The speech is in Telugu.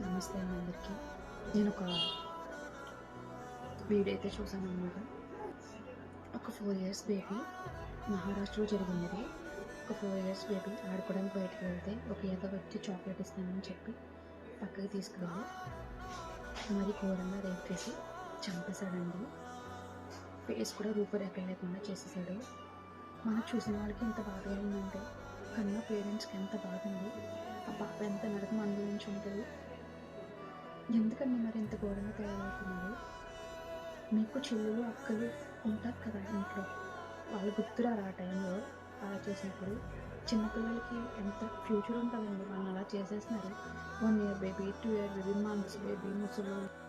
నమస్తే అండి అందరికీ. నేను ఒక వీడియో అయితే చూసాను అనమాట ఒక ఫోర్ ఇయర్స్ బేబీ మహారాష్ట్రలో జరిగింది ఒక ఫోర్ ఇయర్స్ బేబీ ఆడుకోవడానికి బయటకు వెళ్తే ఒక ఏదో వచ్చి చాక్లెట్ ఇస్తానని చెప్పి పక్కకి తీసుకువెళ్ళి మరి ఘోరంగా రేప్ చేసి చంపేశాడండి. ఫేస్ కూడా రూపురేఖ లేకుండా చేసేసాడు మనం చూసిన వాళ్ళకి ఎంత బాధగా ఉందంటే కన్నా పేరెంట్స్కి ఎంత బాధ ఉంది ఆ పాప ఎంత నడక అనుభవించి ఎందుకండి మరి ఇంత ఘోరంగా తయారవుతున్నారు? మీకు చెల్లెలు అక్కలు ఉంటారు కదా ఇంట్లో. వాళ్ళు గుర్తురారు ఆ టైంలో అలా చేసినప్పుడు. చిన్నపిల్లలకి ఎంత ఫ్యూచర్ ఉంటుందండి? వాళ్ళు అలా చేసేస్తున్నారు. One year baby two year baby months baby ముసలు